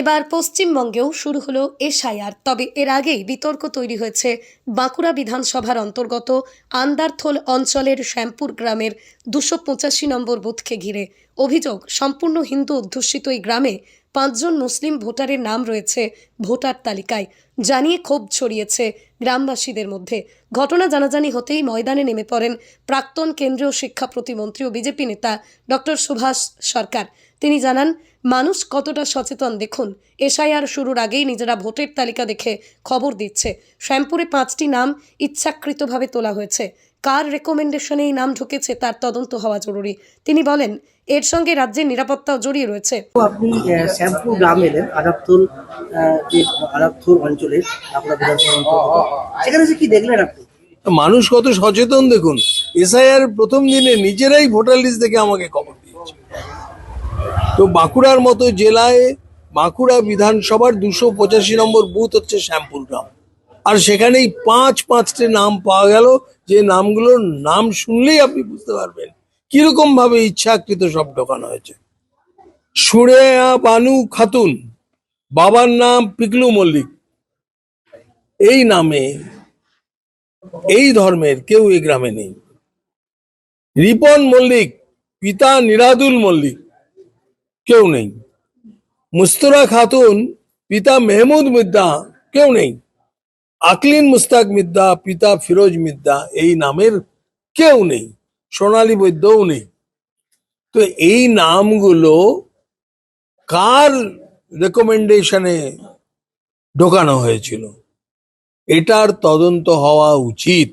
এবার পশ্চিমবঙ্গেও শুরু হলো এসআইআর। তবে এর আগেই বিতর্ক তৈরি হয়েছে। বাঁকুড়া বিধানসভার অন্তর্গত আন্দারথোল অঞ্চলের শ্যামপুর গ্রামের দুশো পঁচাশি নম্বর বুথকে ঘিরে। অভিযোগ, সম্পূর্ণ হিন্দু অধ্যুষিত এই গ্রামে পাঁচজন মুসলিম ভোটারের নাম রয়েছে ভোটার তালিকায়। জানিয়ে ক্ষোভ ছড়িয়েছে গ্রামবাসীদের মধ্যে। ঘটনা জানাজানি হতেই ময়দানে নেমে পড়েন প্রাক্তন কেন্দ্রীয় শিক্ষা প্রতিমন্ত্রী ও বিজেপি নেতা ডক্টর সুভাষ সরকার। তিনি জানান মানুষ কতটা সচেতন দেখুন এসআইআর শুরুর আগেই নিজেরা ভোটের তালিকা দেখে খবর দিচ্ছে। শ্যামপুরে পাঁচটি নাম ইচ্ছাকৃতভাবে তোলা হয়েছে। কার রেকমেন্ডেশনে এই নাম ঢুকেছে তার তদন্ত হওয়া জরুরি। তিনি বলেন এর সঙ্গে রাজ্যের নিরাপত্তাও জড়িয়ে রয়েছে। আপনি শ্যামপুর গ্রাম এলেন আহ, যে আদাবতুল অঞ্চলের আপনার সেখানে যে কি দেখলেন আপনি? মানুষ কত সচেতন দেখুন। এসআইআর প্রথম দিনে নিজেরাই ভোটার লিস্ট দেখে আমাকে খবর তো বাঁকুড়ার মতো জেলায় বাঁকুড়া বিধানসভার দুশো পঁচাশি নম্বর বুথ হচ্ছে শ্যামপুর গ্রাম। আর সেখানেই পাঁচ পাঁচটি নাম পাওয়া গেল। যে নামগুলোর নাম শুনলেই আপনি বুঝতে পারবেন কীরকম ভাবে ইচ্ছাকৃত সব ঢোকানো হয়েছে। সুরেয়া বানু খাতুন, বাবার নাম পিকলু মল্লিক। এই নামে এই ধর্মের কেউ এই গ্রামে নেই। রিপন মল্লিক, পিতা নিরাদুল মল্লিক। কেউ নেই। মুস্তরা খাতুন পিতা মেহমুদ মিদ্দা কেউ নেই। আকলিন মুস্তাক মিদ্দা পিতা ফিরোজ মিদ্দা এই নামের কেউ নেই। সোনালী বৈদ্যও নেই। তো এই নামগুলো কার রেকমেন্ডেশনে ঢোকানো হয়েছিল? এটার তদন্ত হওয়া উচিত।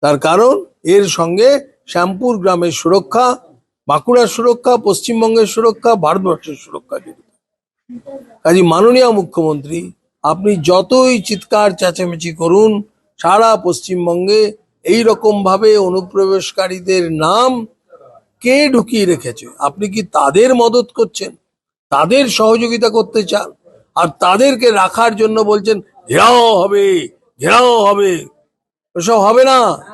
তার কারণ এর সঙ্গে শ্যামপুর গ্রামের সুরক্ষা বাঁকুড়ার সুরক্ষা, পশ্চিমবঙ্গের সুরক্ষা, ভারতবর্ষের সুরক্ষা জড়িত কাজী মাননীয় মুখ্যমন্ত্রী, আপনি যতই চিৎকার, চেঁচামেচি করুন, সারা পশ্চিমবঙ্গে এই রকম ভাবে অনুপ্রবেশকারীদের নাম কে ঢুকিয়ে রেখেছে? আপনি কি তাদের মদত করছেন? তাদের সহযোগিতা করতে চান? আর তাদেরকে রাখার জন্য বলছেন, ঘেরাও হবে ঘেরাও হবে। ওসব হবে না।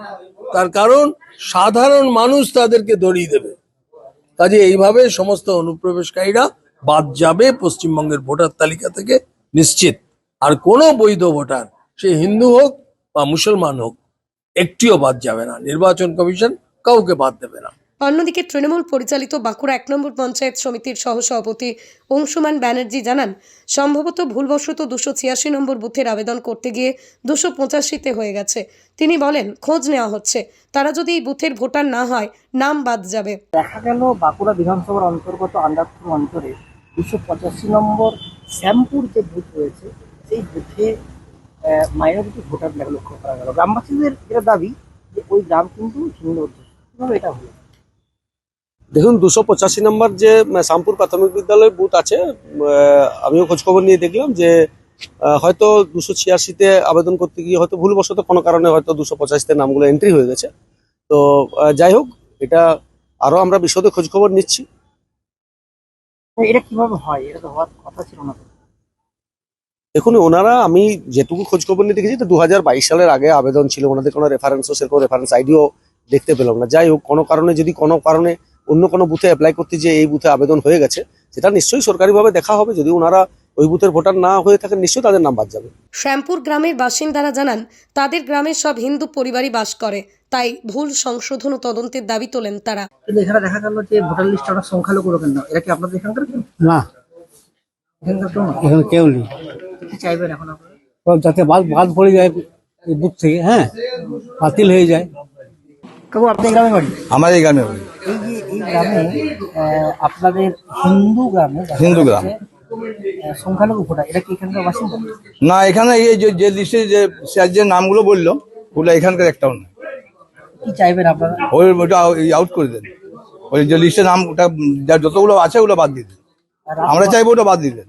তার কারণ, সাধারণ মানুষ তাদেরকে ধরিয়ে দেবে। কাজে এইভাবে সমস্ত অনুপ্রবেশকারীরা বাদ যাবে পশ্চিমবঙ্গের ভোটার তালিকা থেকে নিশ্চিত। আর কোন বৈধ ভোটার, সে হিন্দু হোক বা মুসলমান হোক, একটিও বাদ যাবে না। নির্বাচন কমিশন কাউকে বাদ দেবে না। অন্যদিকে তৃণমূল পরিচালিত বাঁকুড়া এক নম্বর পঞ্চায়েত সমিতির সহসভাপতি অংশুমান ব্যানার্জি জানান, সম্ভবত ভুলবশত দুশো ছিয়াশি নম্বর বুথের আবেদন করতে গিয়ে দুশো পঁচাশিতে হয়ে গেছে। তিনি বলেন, খোঁজ নেওয়া হচ্ছে। তারা যদি এই বুথের ভোটার না হয়, নাম বাদ যাবে। দেখা গেল বাঁকুড়া বিধানসভার অন্তর্গত আন্দারপুর অঞ্চলে দুশো পঁচাশি নম্বর শ্যামপুর যে বুথ রয়েছে, সেই বুথে মাইনরিটি ভোটার লক্ষ্য করা গেল। গ্রামবাসীদের এটা দাবি যে ওই গ্রাম কিন্তু হিন্দু এটা হলো? দেখুন দুশো পঁচাশি নম্বর যে শামপুর প্রাথমিক বিদ্যালয়ের বুথ আছে আমিও খোঁজখবর নিয়ে দেখলাম যে হয়তো দুশো ছিয়াশিতে আবেদন করতে গিয়ে হয়তো ভুলবশত কোনো কারণে হয়তো দুশো পঁচাশিতে নামগুলো এন্ট্রি হয়ে গেছে। তো যাই হোক এটা আরও আমরা বিশদে খোঁজখবর নিচ্ছি। এটা কীভাবে হয়? এটা তো হওয়ার কথা ছিল না। দেখুন ওনারা আমি যেটুকু খোঁজখবর নিয়ে দেখেছি তো দু হাজার বাইশ সালের আগে আবেদন ছিল। ওনাদের কোনো রেফারেন্সও সেরকম রেফারেন্স আইডিও দেখতে পেলাম না। যাই হোক কোনো কারণে যদি কোনো কারণে অন্য কোনো বুথে অ্যাপ্লাই করতে যে এই বুথে আবেদন হয়ে গেছে সেটা নিশ্চয়ই সরকারিভাবে দেখা হবে। যদি ওনারা ওই বুথের ভোটার না হয়ে থাকেন নিশ্চয়ই তাদের নাম বাদ যাবে। শ্যামপুর গ্রামের বাসিন্দারা জানান তাদের গ্রামের সব হিন্দু পরিবারই বাস করে তাই ভুল সংশোধন ও তদন্তের দাবি তোলেন তারা। কিন্তু এখানে দেখা গেল যে ভোটার লিস্টে ওরা সংখ্যালঘু রোগের না এটা কি আপনাদের এখানকার কেউ? না। এখানকার কেউ না এখানে কেউ নেই। কি চাইবেন এখন আপনারা? সব যাতে বাদ বাদ পড়ে যায় এই বুথ থেকে হ্যাঁ? বাতিল হয়ে যায়। কাকু আপনার গ্রামে বাড়ি? আমার এই গ্রামে বাড়ি। এই যে এই গ্রামে আপনাদের হিন্দু গ্রামে হিন্দু গ্রাম। সংখ্যালঘু ভোটার এটা কি এখানকার বাসিন্দা? না এখানে এই যে যে লিস্টে যে স্যার যে নামগুলো বলল ওগুলো এখানকার একটাও না। কি চাইবেন আপনারা? ওই ওটা আউট করে দেন। ওই যে লিস্টে নাম ওটা যতগুলো আছে ওগুলো বাদ দিয়ে দেন। আমরা চাইব ওটা বাদ দিয়ে দেন।